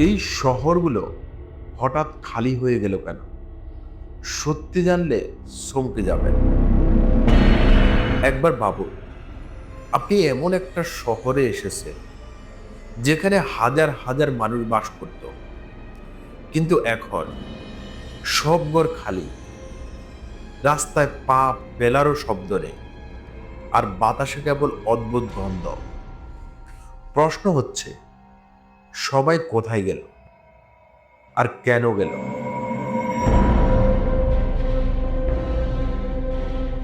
এই শহরগুলো হঠাৎ খালি হয়ে গেল কেন? সত্যি জানলে চমকে যাবেন। একবার ভাবুন আপনি এমন একটা শহরে এসেছেন যেখানে হাজার হাজার মানুষ বাস করত। কিন্তু এখন সব ঘর খালি। রাস্তায় পা পেলারও শব্দ নেই। আর বাতাসে কেবল অদ্ভুত গন্ধ। প্রশ্ন হচ্ছে সবাই কোথায় গেল? আর কেন গেল?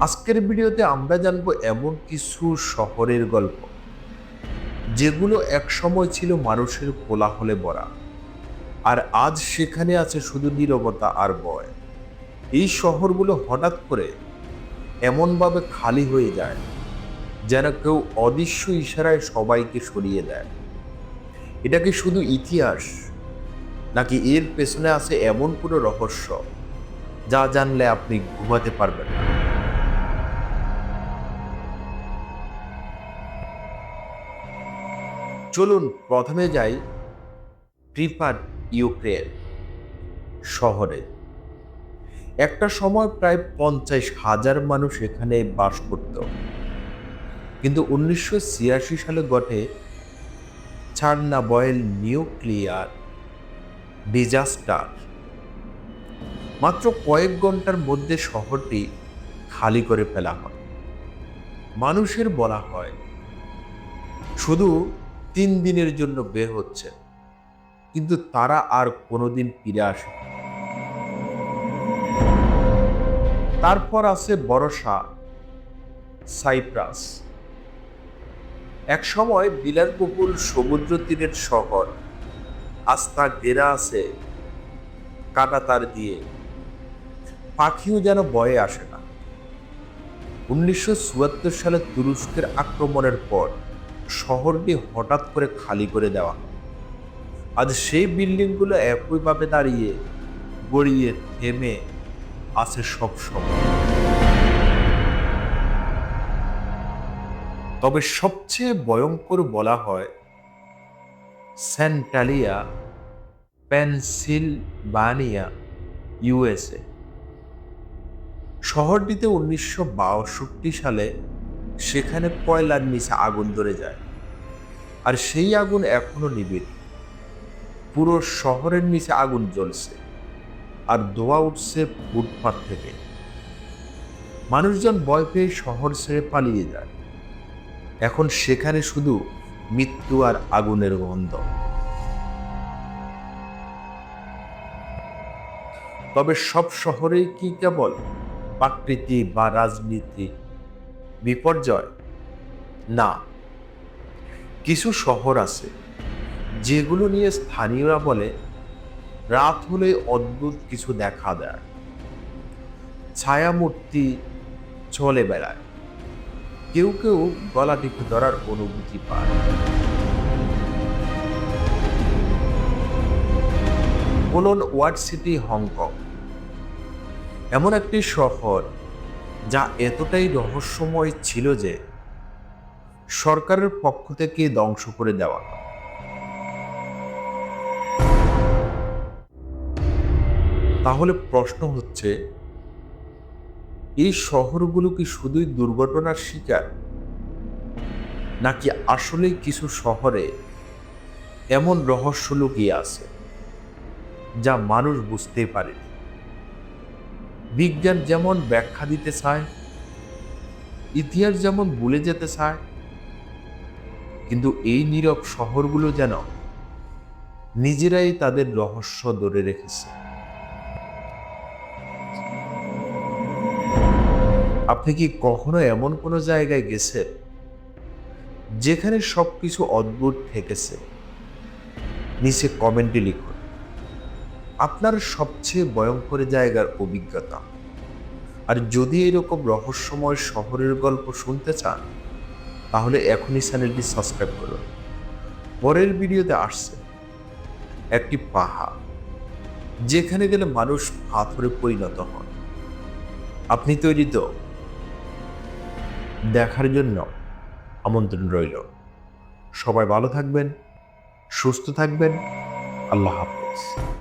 আজকের ভিডিওতে আমরা জানব এমন কিছু শহরের গল্প, যেগুলো একসময় ছিল মানুষের কোলাহলে ভরা। আর আজ সেখানে আছে শুধু নীরবতা আর বয় এই শহরগুলো হঠাৎ করে এমনভাবে খালি হয়ে যায়, যেন কেউ অদৃশ্য ইশারায় সবাইকে সরিয়ে দেয়। এটা কি শুধু ইতিহাস? নাকি এর পেছনে আছে এমন কোনো রহস্য যা জানলে আপনি ঘুমাতে পারবেন না? চলুন প্রথমে যাই প্রিপার ইউক্রেন শহরে। একটা সময় প্রায় পঞ্চাশ হাজার মানুষ এখানে বাস করত। কিন্তু উনিশশো ছিয়াশি সালে ঘটে চার্নাবয়েল নিউক্লিয়ার ডিজাস্টার। মাত্র কয়েক ঘণ্টার মধ্যে শহরটি খালি করে ফেলা হয়। মানুষের বলা হয়, শুধু তিন দিনের জন্য বের হচ্ছে, কিন্তু তারা আর কোনোদিন ফিরে আসে তারপর আছে বরসা, সাইপ্রাস। এক সময় বিলাসবহুল সমুদ্র তীরের শহর। আস্থা ঘেরা আছে কাটাতার দিয়ে। পাখিও যেন বয়ে আসে না। উনিশশো চুয়াত্তর সালে তুরস্কের আক্রমণের পর শহরটি হঠাৎ করে খালি করে দেওয়া আজ সেই বিল্ডিংগুলো একইভাবে দাঁড়িয়ে গড়িয়ে থেমে আছে সব সময় তবে সবচেয়ে ভয়ঙ্কর বলা হয় স্যান্টালিয়া, পেনসিলভানিয়া, ইউএসএ। শহরটিতে উনিশশো বাষট্টি সালে সেখানে কয়লার নিচে আগুন ধরে যায়, আর সেই আগুন এখনও নিবিড়। পুরো শহরের নিচে আগুন জ্বলছে, আর ধোয়া উঠছে ফুটপাথ থেকে। মানুষজন ভয় পেয়ে শহর ছেড়ে পালিয়ে যায়। এখন সেখানে শুধু মৃত্যু আর আগুনের গন্ধ। তবে সব শহরেই কি কেবল প্রাকৃতি বা রাজনীতি? বিপর্যয়? না। কিছু শহর আছে যেগুলো নিয়ে স্থানীয়রা বলে, রাত হলে অদ্ভুত কিছু দেখা দেয়। ছায়ামূর্তি চলে বেড়ায়। কেউ কেউ গলা টিপে ধরার অনুভূতি পায় বলুন ওয়ার্ড সিটি, হংকং। এমন একটি শহর যা এতটাই রহস্যময় ছিল যে সরকারের পক্ষ থেকে ধ্বংস করে দেওয়া। তাহলে প্রশ্ন হচ্ছে এই শহরগুলো কি শুধুই দুর্ঘটনার শিকার? নাকি আসলে কিছু শহরে এমন রহস্য লুকিয়ে আছে যা মানুষ বুঝতে পারেনি? বিজ্ঞান যেমন ব্যাখ্যা দিতে চায়, ইতিহাস যেমন ভুলে যেতে চায়, কিন্তু এই নীরব শহরগুলো যেন নিজেরাই তাদের রহস্য ধরে রেখেছে। আপনি কি কখনো এমন কোনো জায়গায় গেছেন যেখানে সবকিছু অদ্ভুত ঠেকেছে নিচে কমেন্টে লিখুন। আপনার সবচেয়ে ভয়ঙ্কর জায়গার অভিজ্ঞতা। আর যদি এরকম রহস্যময় শহরের গল্প শুনতে চান, তাহলে এখনই চ্যানেলটি সাবস্ক্রাইব করুন। পরের ভিডিওতে আসছে একটি পাহাড়, যেখানে গেলে মানুষ পাথরে পরিণত হন। আপনি তৈরি তো? দেখার জন্য আমন্ত্রণ রইল। সবাই ভালো থাকবেন সুস্থ থাকবেন। আল্লাহ হাফেজ।